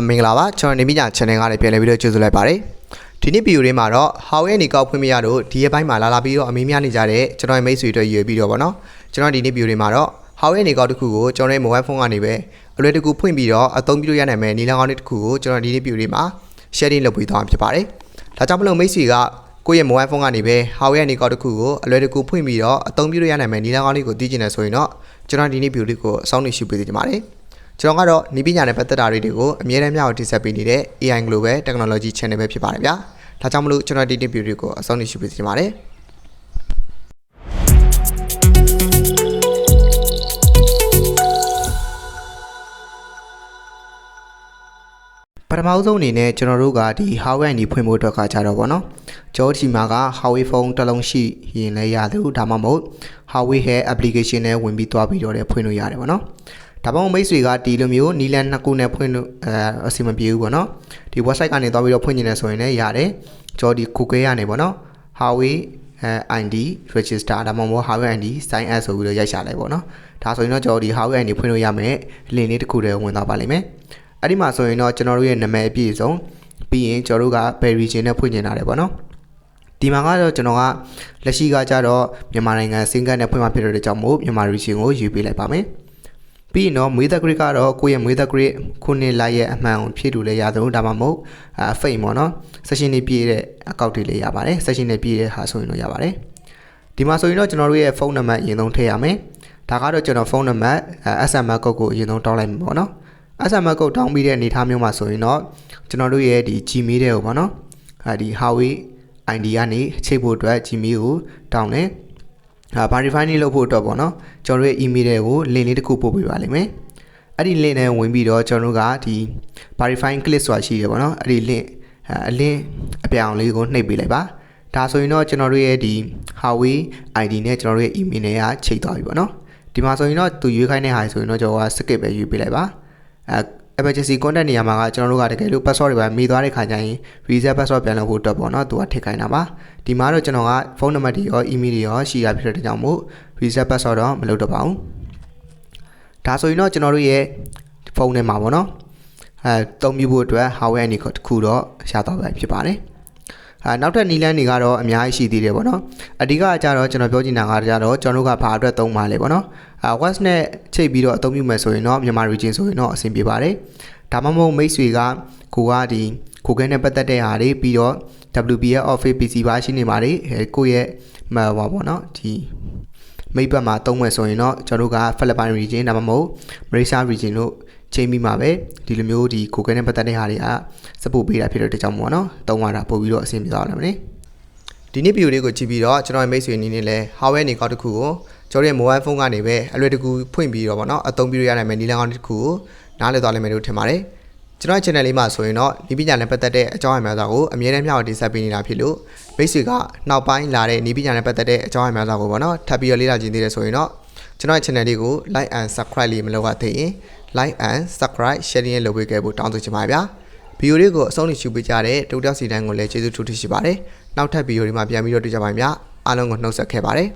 အမင်္ဂလာပါကျွန်တော်နေမိညာ channel ကနေပြန်လည်ပြီးတော့ကြိုဆိုလိုက်ပါတယ်ဒီနေ့ဗီဒီယိုလေးမှာတော့ how ရဲ့နေကောက်ဖွင့်မရတော့ဒီရက်ပိုင်းမှာလာလာပြီးတော့အမေးများနေကြတဲ့ကျွန်တော်ရဲ့မိတ်ဆွေတွေရွေးပြီးတော့ဗောနော်ကျွန်တော်ဒီနေ့ဗီဒီယိုလေးမှာတော့ how ရဲ့နေကောက်တစ်ခုကိုကျွန်တော်ရဲ့ mobile phone ကနေပဲအလွယ်တကူဖွင့်ပြီးတော့အသုံးပြုလို့ရနိုင်မယ်နီလန်ကောင်းလေးတစ်ခုကိုကျွန်တော်ဒီနေ့ဗီဒီယိုလေးမှာ sharing လုပ်ပေးသွားမှာဖြစ်ပါတယ်ဒါကြောင့်မလို့မိတ်ဆွေကကိုယ့်ရဲ့ mobile phone ကနေပဲ how ရဲ့နေကောက်တစ်ခုကိုအလွယ်တကူဖွင့်ပြီးတော့အသုံးပြုလို့ရနိုင်မယ်နီလန်ကောင်းလေးကိုသိချင်တယ်ဆိုရင်တော့ကျွန်တော်ဒီနေ့ဗီဒီယိုလေးကိုအဆုံးနေရှုပေးသေးချင်ပါတယ် ကျွန်တော်ကတော့နီးပညာနဲ့ပတ်သက်တာတွေကိုအမြဲတမ်းမျှဝေတင်ဆက်ပေးနေတဲ့ AI Global Technology Channel ပဲဖြစ်ပါတယ်ဗျာ။ဒါကြောင့်မလို့ကျွန်တော်ဒီနေ့ဗီဒီယိုကိုအဆုံးထိရှုပေးချင်ပါတယ်။ပထမဆုံးအနေနဲ့ကျွန်တော်တို့ကဒီ Huawei နေဖွင့်ဖို့အတွက်ကကြတော့ဗောနော်။ကျောဒီမှာက Huawei phone တစ်လုံးရှိရင်လည်းရတယ်လို့ဒါမှမဟုတ် Huawei ရဲ့ application နဲ့ဝင်ပြီးသွားပြီးတော့လည်းဖွင့်လို့ရတယ်ဗောနော်။ ဒါပေမဲ့မိတ်ဆွေကဒီလိုမျိုးနီလန်နှစ်ခုနဲ့ဖွင့်လို့အဲအဆင်မပြေဘူးပေါ့နော်ဒီ website ကနေသွားပြီးတော့ဖွင့်နေတယ်ဆိုရင်လည်းရတယ်ကျွန်တော်ဒီ Google ကနေပေါ့နော် Huawei အဲ ID register ဒါမှမဟုတ် Huawei ID sign up ဆိုပြီးတော့ရိုက်ရှာလိုက်ပေါ့နော်ဒါဆိုရင်တော့ကျွန်တော်ဒီ Huawei ID ဖွင့်လို့ရမယ် link လေးတစ်ခုတည်းဝင်သွားပါလိမ့်မယ်အဲ့ဒီမှာဆိုရင်တော့ကျွန်တော်တို့ရဲ့နာမည်အပြည့်စုံပြီးရင်ကျွန်တော်တို့က bell region နဲ့ဖွင့်နေတာတယ်ပေါ့နော်ဒီမှာကတော့ကျွန်တော်ကလက်ရှိကကြတော့မြန်မာနိုင်ငံစင်ကတ်နဲ့ဖွင့်မှာဖြစ်တဲ့ကြောင့်မို့မြန်မာ region ကိုယူပေးလိုက်ပါမယ် ပြီးရင်တော့မွေးသက်ဂရစ်ကတော့ကိုယ့်ရဲ့မွေးသက်ဂရစ်ခုနှစ်လိုက်ရဲ့အမှန်ကိုဖြည့်တူလဲရသလိုဒါမှမဟုတ်အဖိတ်ပေါ့နော်ဆက်ရှင်နေပြည့်တဲ့အကောက်တွေလည်းရပါတယ်ဆက်ရှင်နေပြည့်တဲ့ဟာဆိုရင်တော့ရပါတယ်ဒီမှာဆိုရင်တော့ကျွန်တော်တို့ရဲ့ဖုန်းနံပါတ်အရင်ဆုံးထည့်ရမယ်ဒါကတော့ကျွန်တော်ဖုန်းနံပါတ် SMS ကုတ်ကိုအရင်ဆုံးတောင်းလိုက်မှာပေါ့နော် SMS ကုတ်တောင်းပြီးတဲ့အနေအထားမျိုးမှာဆိုရင်တော့ကျွန်တော်တို့ရဲ့ဒီ Gmail တဲ့ကိုပေါ့နော်အဲဒီ Huawei ID ကနေချိန်ဖို့အတွက် Gmail ကိုတောင်းတယ် အာ verify နေလုပ်ဖို့အတွက်ပေါ့နော်ကျွန်တော်တို့ရဲ့ email တွေကို link လေးတစ်ခုပို့ပေးပါလိမ့်မယ်အဲ့ဒီ link နဲ့ဝင်ပြီးတော့ကျွန်တော်တို့ကဒီ verify click ဆိုတာရှိတယ်ပေါ့နော်အဲ့ဒီ link အ link အပြောင်လေးကိုနှိပ်ပေးလိုက်ပါဒါဆိုရင်တော့ကျွန်တော်တို့ရဲ့ဒီ Huawei ID နဲ့ကျွန်တော်တို့ရဲ့ email နဲ့ကချိန်သွားပြီပေါ့နော်ဒီမှာဆိုရင်တော့သူရွေးခိုင်းတဲ့ဟာဆိုရင်တော့ကျွန်တော်က skip ပဲရွေးပေးလိုက်ပါအဲ emergency contact နေရာမှာကကျွန်တော်တို့ကတကယ်လို့ password တွေပါမေးသွားတဲ့ခါကျရင် reset password ပြန်လုပ်ဖို့အတွက်ပေါ့နော်သူကထည့်ခိုင်းတာပါဒီမှာတော့ကျွန်တော်ကဖုန်းနံပါတ်တွေရော email တွေရောရှိရဖြစ်တဲ့ကြောင့်မို့ reset password တော့မလုပ်တော့ပါဘူးဒါဆိုရင်တော့ကျွန်တော်တို့ရဲ့ဖုန်းထဲမှာပေါ့နော်အဲတုံးပြဖို့အတွက် Huawei အနေနဲ့တစ်ခုတော့ရှားသွားပြီဖြစ်ပါတယ် အဲနောက်ထပ်နီလန်းတွေကတော့အများကြီးရှိသေးတယ်ပေါ့နော်အဓိကကကြတော့ကျွန်တော်ပြောချင်တာကကြတော့ကျွန်တော်တို့ကဘာအတွက်သုံးပါလဲပေါ့နော်အဲ West နဲ့ချိန်ပြီးတော့အသုံးပြုမယ်ဆိုရင်တော့မြန်မာ region ဆိုရင်တော့အဆင်ပြေပါတယ်ဒါမှမဟုတ်မိတ်ဆွေကကိုကဒီ Google နဲ့ပတ်သက်တဲ့ဟာတွေပြီးတော့ WPF Office PC ပါရှိနေပါတယ်အဲကိုယ့်ရဲ့ဟိုပါပေါ့နော်ဒီမိတ်ဘက်မှာသုံးမယ်ဆိုရင်တော့ကျွန်တော်တို့က Philippine region ဒါမှမဟုတ် Malaysia region လို့ ချိန်ပြီးမှာပဲဒီလိုမျိုးဒီ Google နဲ့ပတ်သက်တဲ့ဟာတွေက support ပေးတာဖြစ်တဲ့ကြောင့်ပေါ့နော်သုံးရတာပို့ပြီးတော့အဆင်ပြေသွားတယ်မလဲဒီနေ့ဗီဒီယိုလေးကိုကြည့်ပြီးတော့ကျွန်တော်ရဲ့မိတ်ဆွေအနေနဲ့လဲ Huawei နေကောက်တစ်ခုကိုကျွန်တော်ရဲ့ mobile phone ကနေပဲအလွယ်တကူဖွင့်ပြီးတော့ပေါ့နော်အသုံးပြုရနိုင်မယ်နီလန်ကောင်းတစ်ခုကိုနားလည်သွားလိမ့်မယ်လို့ထင်ပါတယ်ကျွန်တော် channel လေးမှာဆိုရင်တော့နီးပညာနဲ့ပတ်သက်တဲ့အကြောင်းအရာများစွာကိုအမြဲတမ်းမျှဝေတင်ဆက်ပေးနေတာဖြစ်လို့မိတ်ဆွေကနောက်ပိုင်းလာတဲ့နီးပညာနဲ့ပတ်သက်တဲ့အကြောင်းအရာများစွာကိုပေါ့နော်ထပ်ပြီးတော့လေ့လာကြည့်သေးတယ်ဆိုရင်တော့ကျွန်တော် channel လေးကို like and subscribe လေးမလုပ်ရသေးရင် like and subscribe share လေးလုပ်ပေးခဲ့ဖို့တောင်းဆိုချင်ပါတယ်ဗျာဗီဒီယိုလေးကိုအဆုံးထိရှုပေးကြတဲ့တူတောက်စီတိုင်းကိုလည်းကျေးဇူးထူးထူးရှိပါတယ်နောက်ထပ်ဗီဒီယိုတွေမှာပြန်ပြီးတော့တွေ့ကြပါမယ်ဗျာအားလုံးကိုနှုတ်ဆက်ခဲ့ပါတယ်